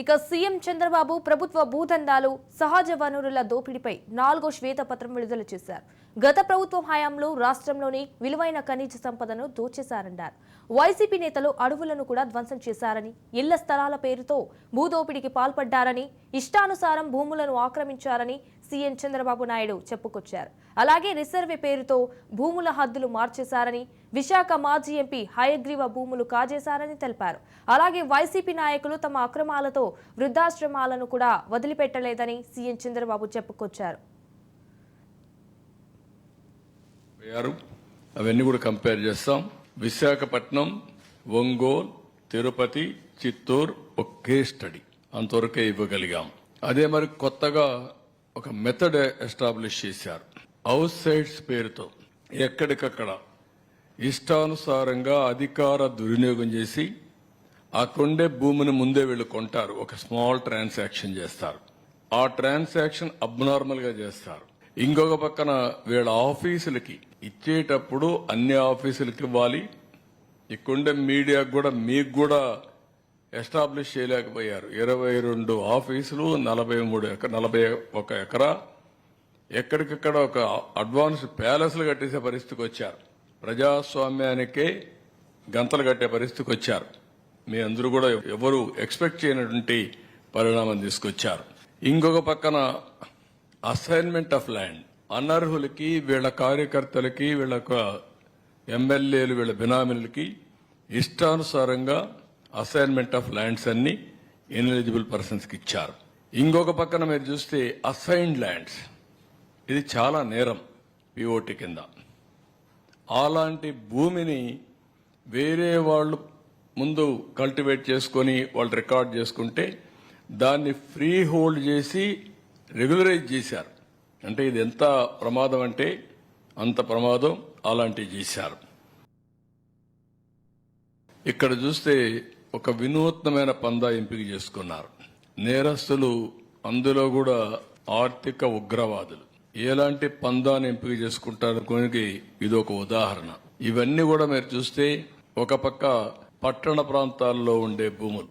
ఇక సీఎం చంద్రబాబు ప్రభుత్వ భూదందాలు సహజ వనరుల దోపిడీపై నాలుగో శ్వేతపత్రం విడుదల చేశారు. గత ప్రభుత్వం హయాంలో రాష్ట్రంలోని విలువైన ఖనిజ సంపదను దోచేశారన్నారు. వైసీపీ నేతలు అడవులను కూడా ధ్వంసం చేశారని ఇళ్ళ స్థలాల పేరుతో భూదోపిడీకి పాల్పడ్డారని ఇష్టానుసారం భూములను ఆక్రమించారని సీఎం చంద్రబాబు నాయుడు చెప్పుకొచ్చారు. అలాగే రిసర్వే పేరుతో భూముల హద్దులు మార్చేశారని విశాఖ మాజీ ఎంపీ హయగ్రీవ భూములు కాజేశారని తెలిపారు. అలాగే వైసీపీ నాయకులు తమ అక్రమాలతో వృద్ధాశ్రమాలను కూడా వదిలిపెట్టలేదని సీఎం చంద్రబాబు చెప్పుకొచ్చారు. అవన్నీ కూడా కంపేర్ చేస్తాం. విశాఖపట్నం ఒంగోలు తిరుపతి చిత్తూరు ఒకే స్టడీ. అంతవరకే ఇవ్వగలిగాం. అదే మరి కొత్తగా ఒక మెథడ్ ఎస్టాబ్లిష్ చేశారు. అవుట్ సైడ్స్ పేరుతో ఎక్కడికక్కడ ఇష్టానుసారంగా అధికార దుర్వినియోగం చేసి ఆ కొండే భూమిని ముందే వీళ్ళు కొంటారు. ఒక స్మాల్ ట్రాన్సాక్షన్ చేస్తారు. ఆ ట్రాన్సాక్షన్ అబ్నార్మల్గా చేస్తారు. ఇంకొక పక్కన వీళ్ళ ఆఫీసులకి ఇచ్చేటప్పుడు అన్ని ఆఫీసులకి ఇవ్వాలి. ఇక్కడుండే మీడియాకు కూడా మీకు కూడా ఎస్టాబ్లిష్ చేయలేకపోయారు. ఇరవై రెండు ఆఫీసులు నలభై మూడు ఎకర నలభై ఒక ఎకరా. ఎక్కడికక్కడ ఒక అడ్వాన్స్ ప్యాలెస్లు కట్టేసే పరిస్థితికి వచ్చారు. ప్రజాస్వామ్యానికే గంతలు కట్టే పరిస్థితికి వచ్చారు. మీ అందరూ కూడా ఎవరు ఎక్స్పెక్ట్ చేయనటువంటి పరిణామం తీసుకొచ్చారు. ఇంకొక పక్కన అసైన్మెంట్ ఆఫ్ ల్యాండ్. అనర్హులకి వీళ్ళ కార్యకర్తలకి వీళ్ళ ఎమ్మెల్యేలు వీళ్ళ బినామీలకి ఇష్టానుసారంగా అసైన్మెంట్ ఆఫ్ ల్యాండ్స్ అన్ని ఇన్ఎలిజిబుల్ పర్సన్స్కి ఇచ్చారు. ఇంకొక పక్కన మీరు చూస్తే అసైన్డ్ ల్యాండ్స్. ఇది చాలా నేరం పిఓటి కింద. అలాంటి భూమిని వేరే వాళ్ళు ముందు కల్టివేట్ చేసుకొని వాళ్ళు రికార్డ్ చేసుకుంటే దాన్ని ఫ్రీ హోల్డ్ చేసి రెగ్యులరైజ్ చేశారు. అంటే ఇది ఎంత ప్రమాదం అంటే అంత ప్రమాదం అలాంటివి చేశారు. ఇక్కడ చూస్తే ఒక వినూత్నమైన పందా ఎంపిక చేసుకున్నారు. నేరస్తులు అందులో కూడా ఆర్థిక ఉగ్రవాదులు. ఎలాంటి పందాన్ని ఎంపిక చేసుకుంటారు కొనికి ఇది ఒక ఉదాహరణ. ఇవన్నీ కూడా మీరు చూస్తే ఒక పక్క పట్టణ ప్రాంతాల్లో ఉండే భూములు.